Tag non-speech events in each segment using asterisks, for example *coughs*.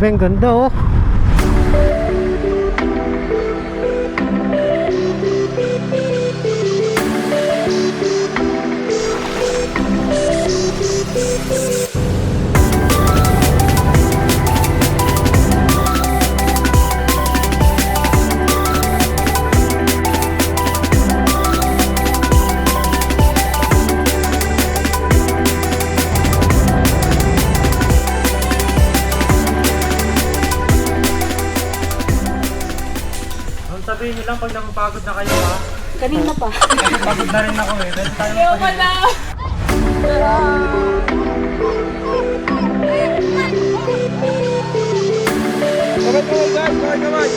Grabe, ang ganda oh. Lang pag napapagod na kayo ha. Kanina pa. *laughs* Pagod na rin ako eh. Dahil tayo Ayaw ka na. Kamay, kamay guys! Kamay, kamay!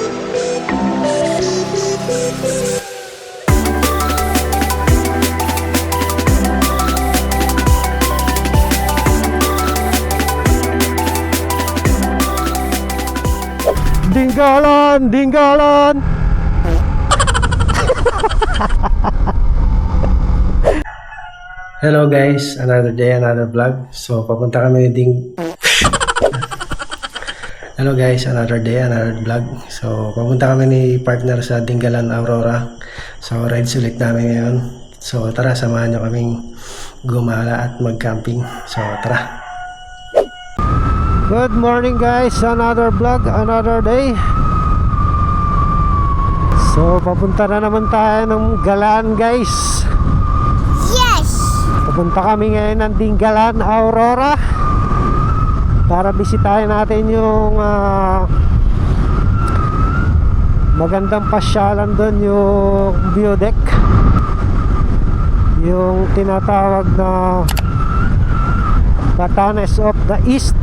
Dinggalan, dinggalan. Hello guys, another day, another vlog. So papunta kami ding Hello guys, another day, another vlog. So papunta kami ni partner sa Dinggalan Aurora. So rides ulit namin ngayon. So tara, samahan nyo kaming gumala at mag-camping. So tara. Good morning guys, another vlog, another day. So papunta na naman tayo ng Galaan guys. Yes! Papunta kami ngayon ng Dinggalan, Aurora para bisitahin natin yung ah, magandang pasyalan doon yung view deck yung tinatawag na Batanes of the East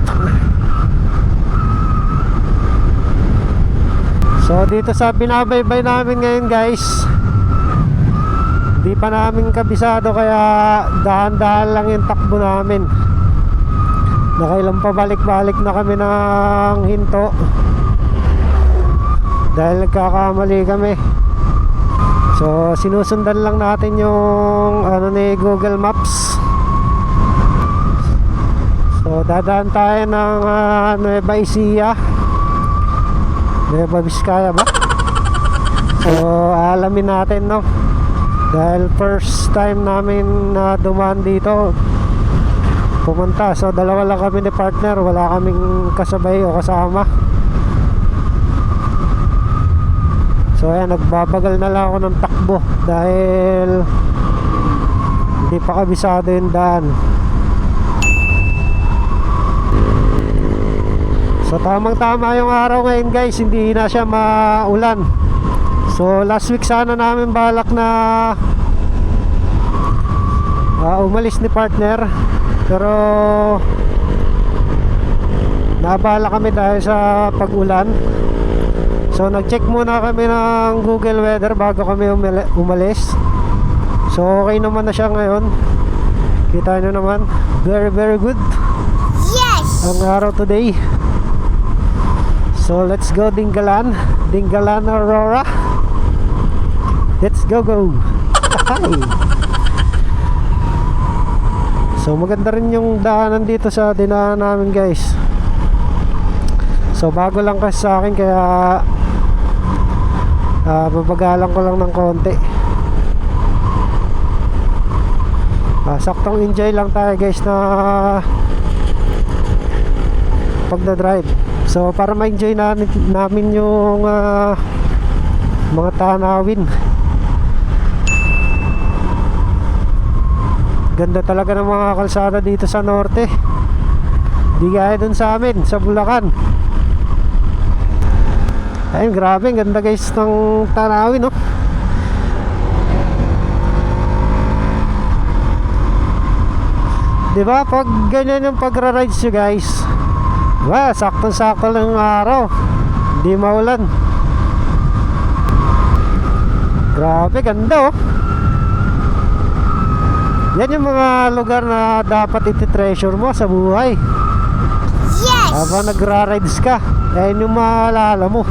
so dito sa binabaybay namin ngayon guys Di pa namin kabisado kaya dahan-dahan lang yung takbo namin. Nakailang pabalik-balik na kami ng hinto. Dahil nagkakamali kami. So sinusundan lang natin yung ano ni Google Maps. So dadaan tayo ng uh, Nueva Ecija. Nueva Vizcaya ba? So alamin natin no? Dahil first time namin na dumaan dito pumunta. So dalawa lang kami ni partner. Wala kaming kasabay o kasama. So ayan nagbabagal na lang ako ng takbo dahil hindi pa kabisado yung daan so tamang tama yung araw ngayon guys hindi na siya maulan So last week sana namin balak na ah, umalis ni partner pero nabala kami dahil sa pag-ulan. So nag-check muna kami ng Google Weather bago kami umali- umalis. So okay naman na siya ngayon. Kita nyo naman, very very good Yes! ang araw today. So let's go Dingalan, Dingalan Aurora. Let's go go. Hi. so maganda rin yung daanan dito sa dinaanan namin guys. So bago lang kasi sa akin kaya ah babagalan ko lang ng konti. Ah, saktong enjoy lang tayo guys na pagda-drive. So para ma-enjoy namin, namin yung ah, mga tanawin. Ganda talaga ng mga kalsada dito sa norte. Di gaya dun sa amin, sa Bulacan. Ayun, grabe, ang ganda guys ng tanawin, no? Di ba? Pag ganyan yung pagra-rides nyo guys, Wah, sakto-sakto lang araw. Hindi maulan. Grabe, ganda oh. Yan yung mga lugar na dapat iti-treasure mo sa buhay. Yes! Habang nagra-rides ka, yan yung maalala mo.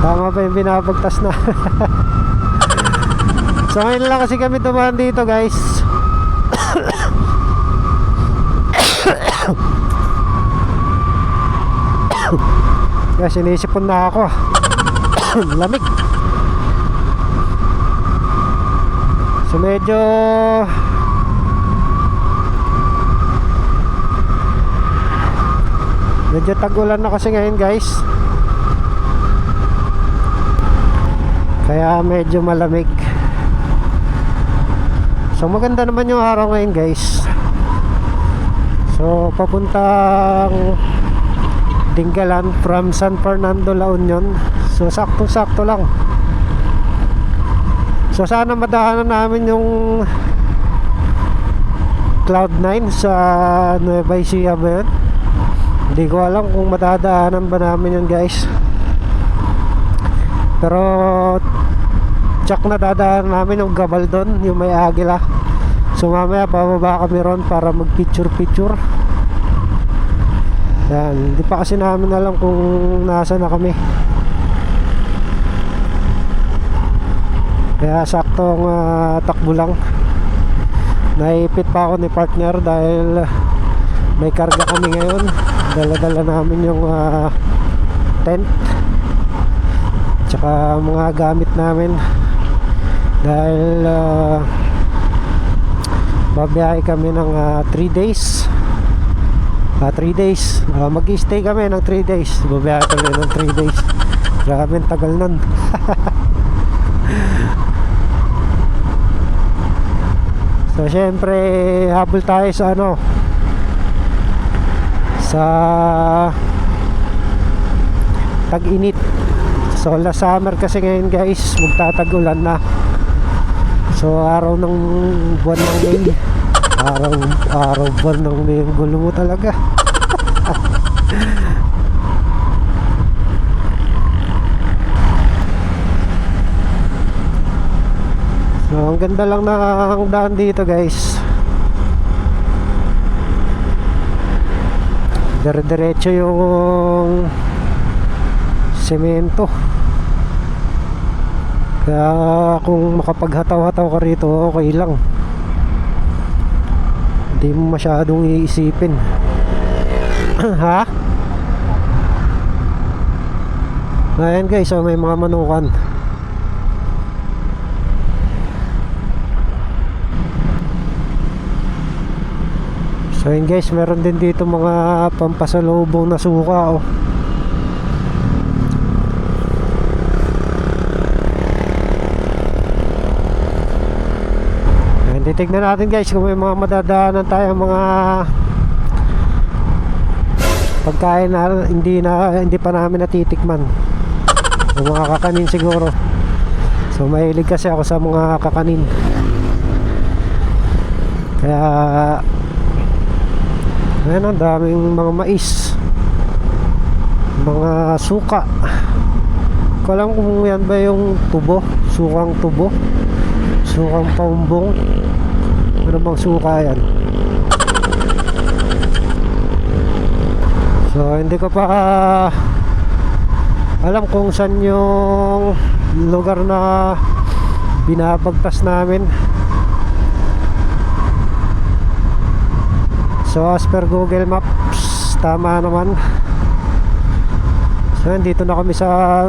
Tama pa yung binabagtas na. *laughs* so ngayon lang kasi kami dumaan dito guys. Kaya sinisipon na ako. *coughs* Lamig. So medyo Medyo tag-ulan na kasi ngayon guys Kaya medyo malamig So maganda naman yung araw ngayon guys So papuntang Dingalan from San Fernando, La Union. So sakto-sakto lang. So sana madahanan namin yung Cloud9 sa Nueva Ecija ba yun? Hindi ko alam kung madadaanan ba namin yun guys. Pero Tsak na dadaanan namin yung Gabaldon Yung may agila So mamaya bababa kami ron para mag picture picture Yan. Hindi pa kasi namin alam kung nasa na kami. Kaya saktong ah, takbo lang. Naipit pa ako ni partner dahil may karga kami ngayon. Dala-dala namin yung ah, tent. Tsaka mga gamit namin. Dahil uh, babiyahe kami ng 3 days 3 days. Ah, mag-stay kami ng 3 days. Babiyahe kami ng 3 days. Grabe ang tagal nun. *laughs* So syempre habol tayo sa ano sa tag-init. So last summer kasi ngayon guys magtatag-ulan na. So araw ng buwan ng May araw, araw buwan ng gulo mo talaga? *laughs* So ang ganda lang ng daan dito guys. Dire-diretso yung semento. Kaya kung makapaghataw-hataw ka rito okay lang hindi mo masyadong iisipin *clears throat* ha? ayan guys so may mga manukan So yun guys, meron din dito mga pampasalubong na suka oh. Ayan, titignan natin guys kung may mga madadaanan tayo mga pagkain na hindi na hindi pa namin natitikman. Yung mga kakanin siguro. So mahilig kasi ako sa mga kakanin. Kaya Ayan ang daming mga mais Mga suka Ko alam kung yan ba yung tubo Sukang tubo Sukang paumbong Ano bang suka yan. So hindi ko pa Alam kung saan yung Lugar na Binabagtas namin. So as per Google Maps Tama naman. So dito na kami sa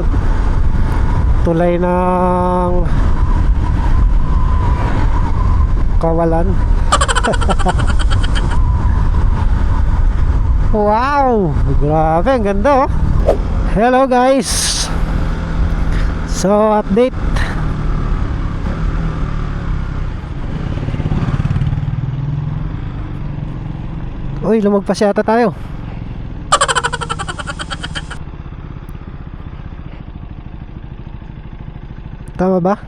Tulay ng Kawalan *laughs* Wow! Grabe ang ganda oh. Hello guys. So update. Uy, lumagpas yata tayo. Tama ba?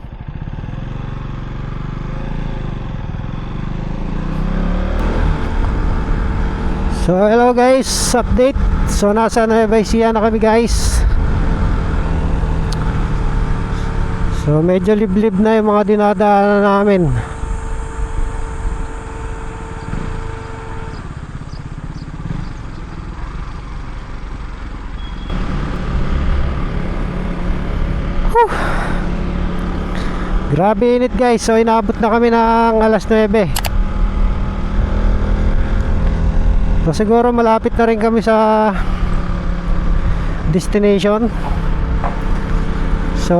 So, hello guys, update. So, nasa Nueva Ecija na kami guys. So, medyo liblib na yung mga dinadaanan namin. Grabe init guys. So inabot na kami ng alas 9. So siguro malapit na rin kami sa destination. So,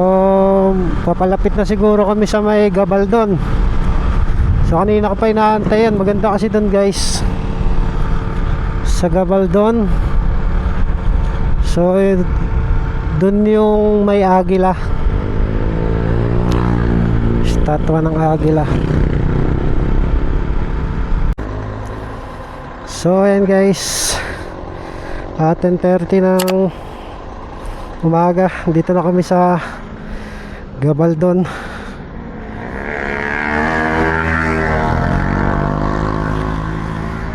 papalapit na siguro kami sa may Gabaldon. So, kanina ko pa inaantay yan. Maganda kasi doon guys. Sa Gabaldon. So, eh, doon yung may agila. Statwa ng agila. So, ayan guys. Ah, 10.30 ng umaga. Dito na kami sa Gabaldon.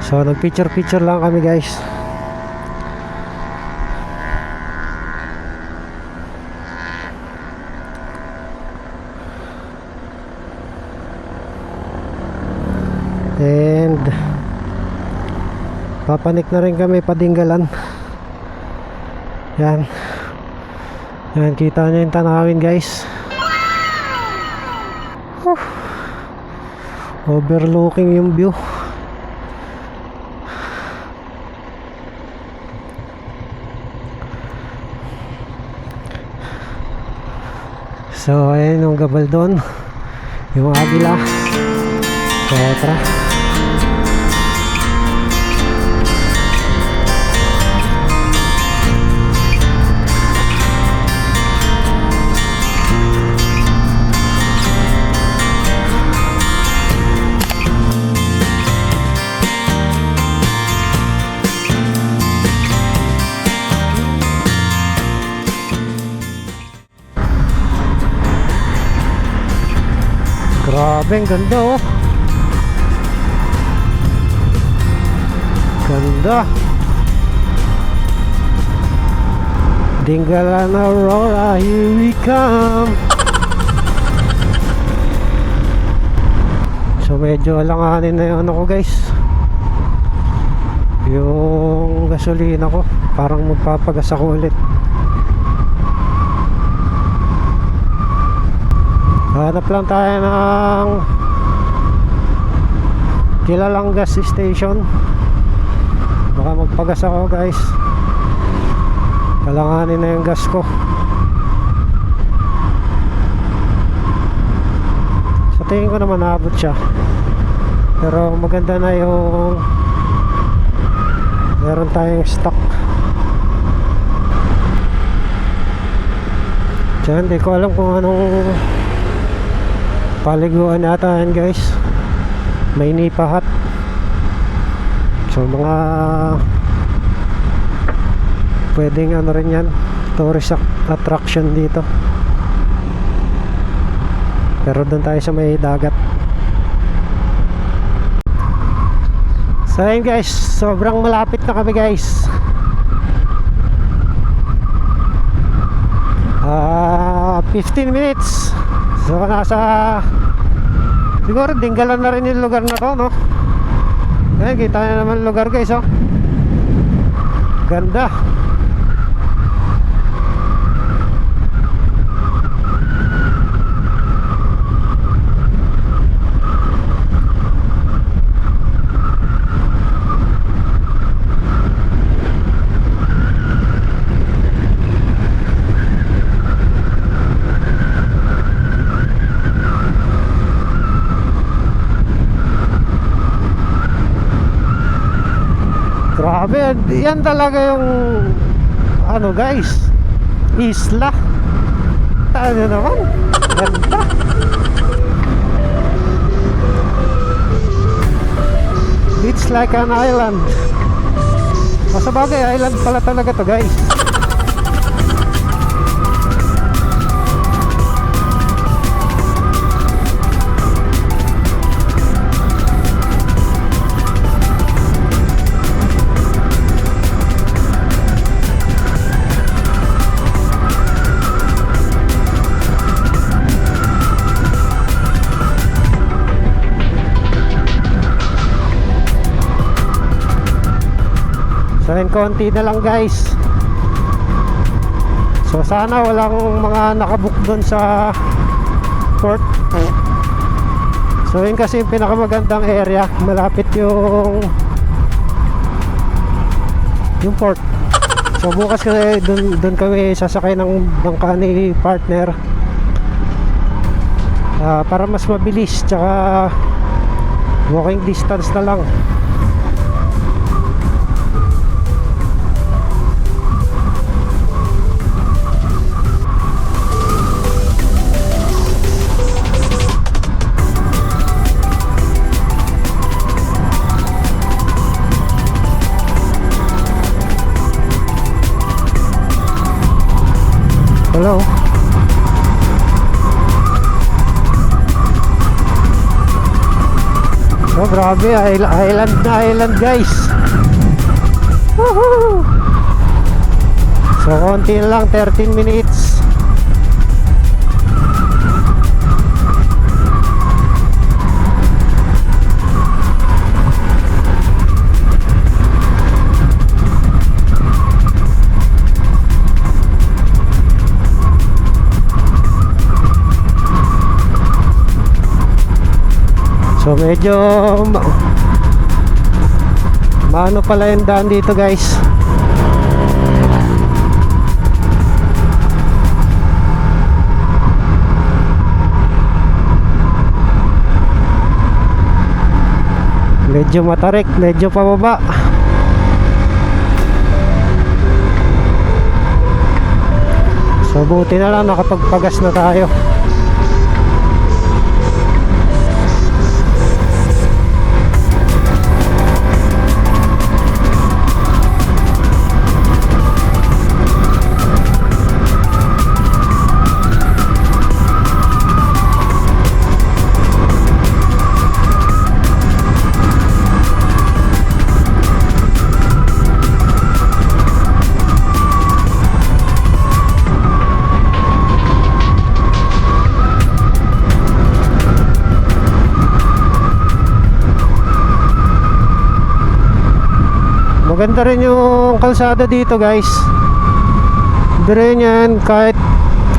So, nag-picture-picture lang kami guys. And papanik na rin kami padinggalan. Yan. Yan, kita nyo yung tanawin guys. Whew. Overlooking yung view. So, ayan yung gabal doon. Yung agila. So. Grabe, ang ganda oh. Ganda. Dingalan Aurora, here we come. So medyo alanganin na yung ano ko guys. Yung gasolina ko, parang magpapagas ako ulit. Hanap lang tayo ng kilalang gas station. Baka magpagas ako guys. Kalanganin na yung gas ko. Sa tingin ko naman naabot siya. Pero maganda na yung meron tayong stock. Diyan, hindi ko alam kung anong paliguan yan guys. May nipahat so mga pwedeng ano rin yan tourist ac- attraction dito. Pero doon tayo sa may dagat. So ayun guys. Sobrang malapit na kami guys. Ah 15 minutes So nasa Siguro dinggalan na rin yung lugar na to no? Ayan kita na naman lugar guys oh. Ganda Grabe, yan talaga yung ano guys, isla. Ano naman? Ganda. It's like an island. Masabagay, island pala talaga to guys. So yun, konti na lang guys. So sana walang mga nakabook doon sa port. So yun kasi yung pinakamagandang area. Malapit yung yung port. So bukas kasi dun, dun kami sasakay ng bangka ni partner. Ah, para mas mabilis tsaka walking distance na lang Hello? Oh, grabe. Island, na island, guys. Woohoo! So, konti lang. 13 minutes. So medyo ma maano pala yung daan dito guys. Medyo matarik, medyo pababa. So buti na lang nakapagpagas na tayo Maganda rin yung kalsada dito guys. Dire yan kahit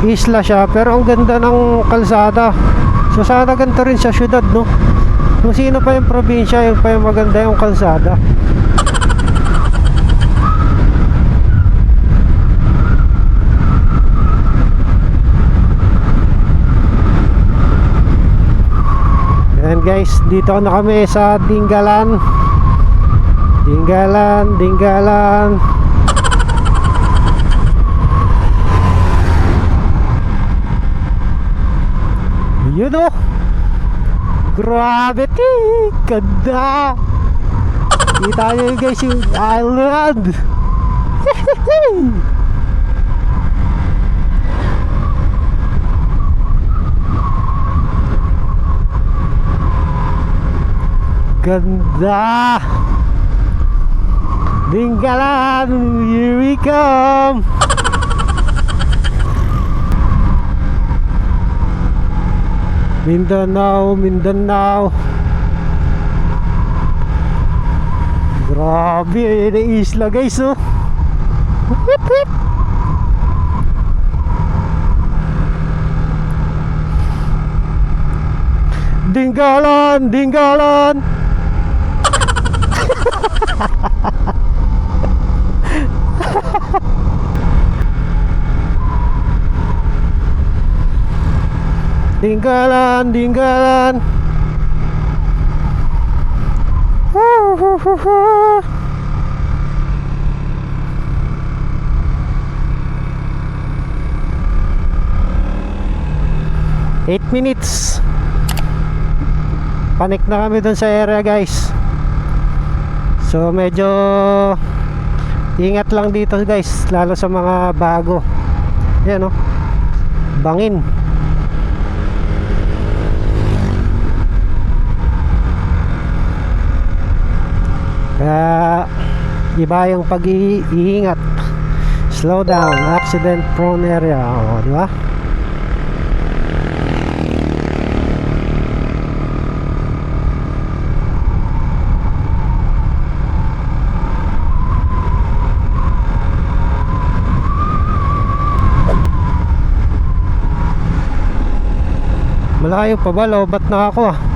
isla siya pero ang ganda ng kalsada. So sana ganito rin sa syudad no? Kung sino pa yung probinsya yung pa yung maganda yung kalsada. Yan guys, dito na kami sa Dinggalan Dinggalan, Dinggalan. Yun o Grabe ti. Ganda. Kita nyo yun guys yung island. *laughs* Ganda Dinggalan, here we come. Mindanao, Mindanao. Grabe, ang isla guys oh. Whip. Dinggalan, dinggalan. *laughs* Dinggalan, dinggalan. Eight minutes. Panik na kami dun sa area guys. So medyo ingat lang dito guys lalo sa mga bago. Yan oh. Bangin. Kaya iba yung pag-iingat. Slow down, accident prone area. O, di ba? Malayo pa ba? Lobat na ako ah.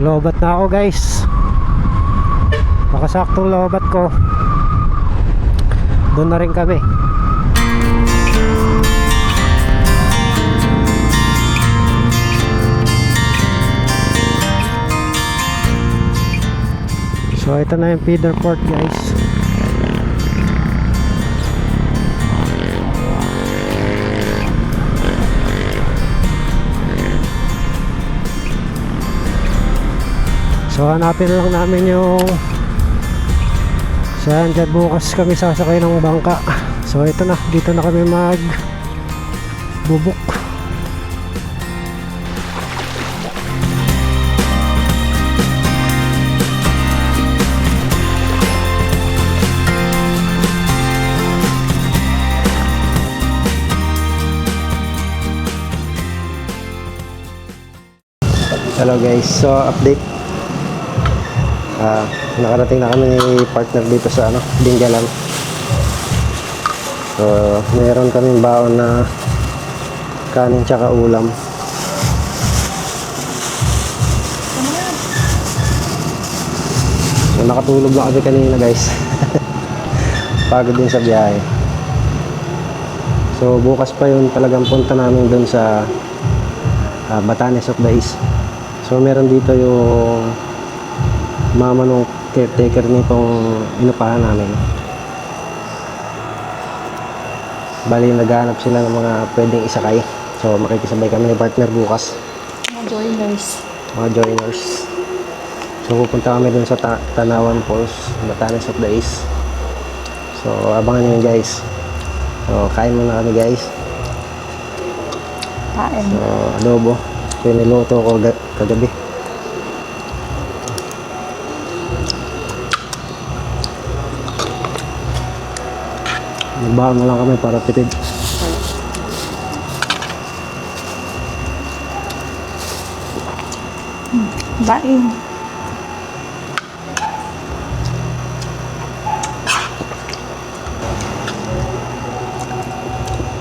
Lobat na ako guys. Nakasaktong lobat ko. Doon na rin kami. So ito na yung feeder port guys. So hanapin lang namin yung saan dyan bukas kami sasakay ng bangka. So ito na, dito na kami mag bubuk. Hello guys, so update Ah, nakarating na kami ni partner dito sa ano, Dingalan. So, meron kaming baon na kanin tsaka ulam. So, nakatulog na kami kanina guys. *laughs* Pagod din sa biyahe. So, bukas pa yun talagang punta namin dun sa ah, Batanes of the East. So, meron dito yung mama nung caretaker nitong inupahan namin. Bali, naghahanap sila ng mga pwedeng isakay. So, makikisabay kami ni partner bukas. Mga joiners. Mga joiners. So, pupunta kami dun sa Ta- Tanawan Falls, Batanes of the East. So, abangan nyo yun guys. So, kain muna kami guys. Kain. So, adobo. Yung niluto ko ga- kagabi. Nagbaon na lang kami para tipid. Bain.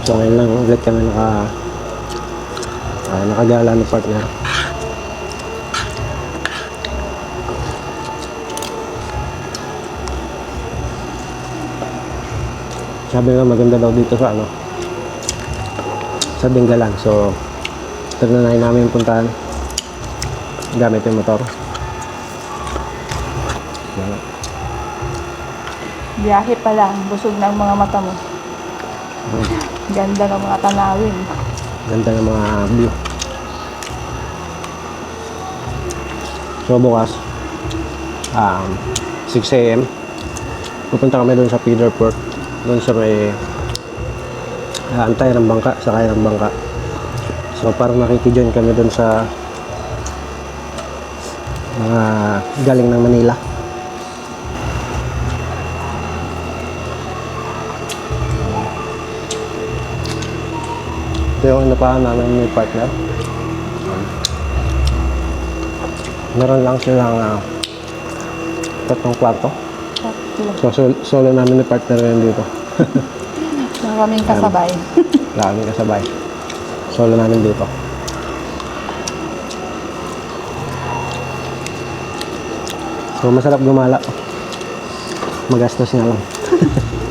So ngayon lang ulit kami naka ah, nakagala ng partner. Sabi nga maganda daw dito sa ano sa Dingalan. So tignan na namin yung puntahan gamit yung motor. Biyahe pa lang. Busog ang mga mata mo. Ganda ng mga tanawin. Ganda ng mga view. So bukas, um, 6 a.m. Pupunta kami doon sa feeder port. Doon sa may antay ng bangka, sakay ng bangka. So parang nakikijoin kami doon sa mga galing ng Manila. Ito yung inupahan namin may partner. Meron lang silang uh, tatlong kwarto. So, sol- solo namin ni partner ngayon dito. Maraming kasabay. Kami kasabay. Solo namin dito. So, masarap gumala. Magastos nga lang. *laughs*